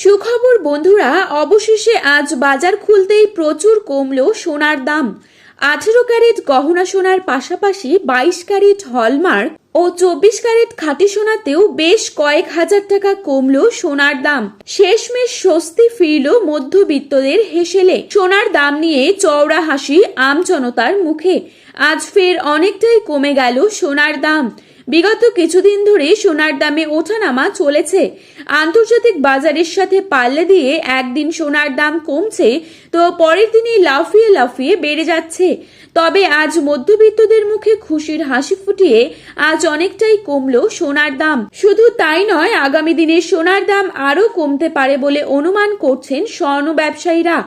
সুখবর, বন্ধুরা, অবশেষে আজ বাজার খুলতেই প্রচুর কমলো সোনার দাম। আঠেরো ক্যারেট গহনা সোনার পাশাপাশি বাইশ ক্যারেট হলমার্ক ও চব্বিশ ক্যারেট খাঁটি সোনাতেও বেশ কয়েক হাজার টাকা কমলো সোনার দাম। শেষমেশ স্বস্তি ফিরল মধ্যবিত্তদের হেসেলে। সোনার দাম নিয়ে চওড়া হাসি আমজনতার মুখে। আজ ফের অনেকটাই কমে গেল সোনার দাম। বিগত কিছুদিন ধরে সোনার দামে ওঠানামা চলেছে। আন্তর্জাতিক বাজারের সাথে পাল্লা দিয়ে একদিন সোনার দাম কমছে, তো পরের দিনই লাফিয়ে লাফিয়ে বেড়ে যাচ্ছে। তবে আজ মধ্যবিত্তদের মুখে খুশির হাসি ফুটিয়ে আজ অনেকটাই কমলো সোনার দাম। শুধু তাই নয়, আগামী দিনে সোনার দাম আরও কমতে পারে বলে অনুমান করছেন স্বর্ণ ব্যবসায়ীরা।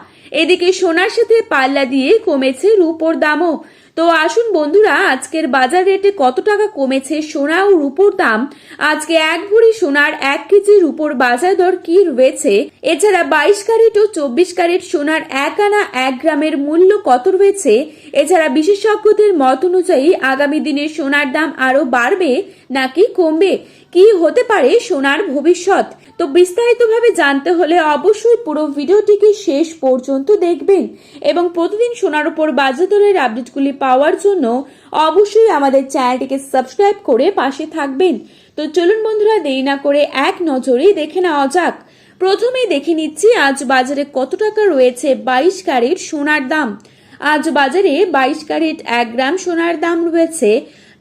এদিকে সোনার সাথে পাল্লা দিয়ে কমেছে রূপোর দামও। তো আসুন বন্ধুরা, আজকের বাজার রেটে কত টাকা কমেছে সোনা ও রূপোর দাম? আজকে এক ভরি সোনার এক কেজি রূপোর বাজার দর কি রয়েছে? এছাড়া বাইশ ক্যারেট ও চব্বিশ ক্যারেট সোনার এক আনা এক গ্রামের মূল্য কত রয়েছে? এছাড়া বিশেষজ্ঞদের মত অনুযায়ী আগামী দিনে সোনার দাম আরও বাড়বে নাকি কমবে? কি হতে পারে সোনার ভবিষ্যৎ? তো বিস্তারিতভাবে জানতে হলে অবশ্যই পুরো ভিডিওটিকে শেষ পর্যন্ত দেখবেন এবং প্রতিদিন সোনার উপর বাজার দরের আপডেটগুলি পাওয়ার জন্য অবশ্যই আমাদের চ্যানেলটিকে সাবস্ক্রাইব করে পাশে থাকবেন। তো চলুন বন্ধুরা, দেরি না করে এক নজরেই দেখে নেওয়া যাক। প্রথমেই দেখে নিচ্ছি, আজ বাজারে কত টাকা রয়েছে বাইশ ক্যারেট সোনার দাম? আজ বাজারে বাইশ ক্যারেট এক গ্রাম সোনার দাম রয়েছে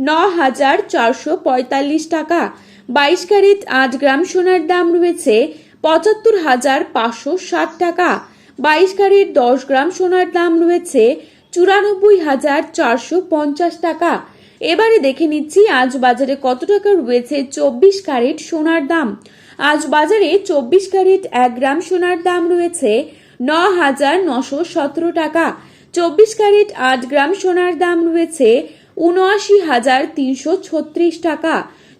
ন হাজার চারশো পঁয়তাল্লিশ টাকা। বাইশ ক্যারেট আট গ্রাম সোনার দাম রয়েছে পঁচাত্তর হাজার পাঁচশো ষাট টাকা। বাইশ ক্যারেট দশ গ্রাম সোনার দাম রয়েছে চুরানব্বই হাজার চারশো পঞ্চাশ টাকা। এবারে দেখে নিচ্ছি, আজ বাজারে কত টাকা রয়েছে চব্বিশ ক্যারেট সোনার দাম। আজ বাজারে চব্বিশ ক্যারেট এক গ্রাম সোনার দাম রয়েছে ন হাজার নশো সতেরো টাকা। চব্বিশ ক্যারেট আট গ্রাম সোনার দাম রয়েছে উনআশি হাজার তিনশো ছত্রিশ টাকা।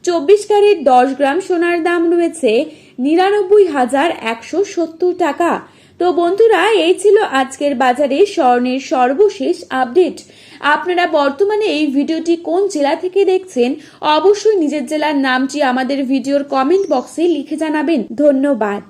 চব্বিশ ক্যারেট দশ গ্রাম সোনার দাম রয়েছে নিরানব্বই হাজার একশো সত্তর টাকা। তো বন্ধুরা, এই ছিল আজকের বাজারে স্বর্ণের সর্বশেষ আপডেট। আপনারা বর্তমানে এই ভিডিওটি কোন জেলা থেকে দেখছেন, অবশ্যই নিজের জেলার নামটি আমাদের ভিডিওর কমেন্ট বক্সে লিখে জানাবেন। ধন্যবাদ।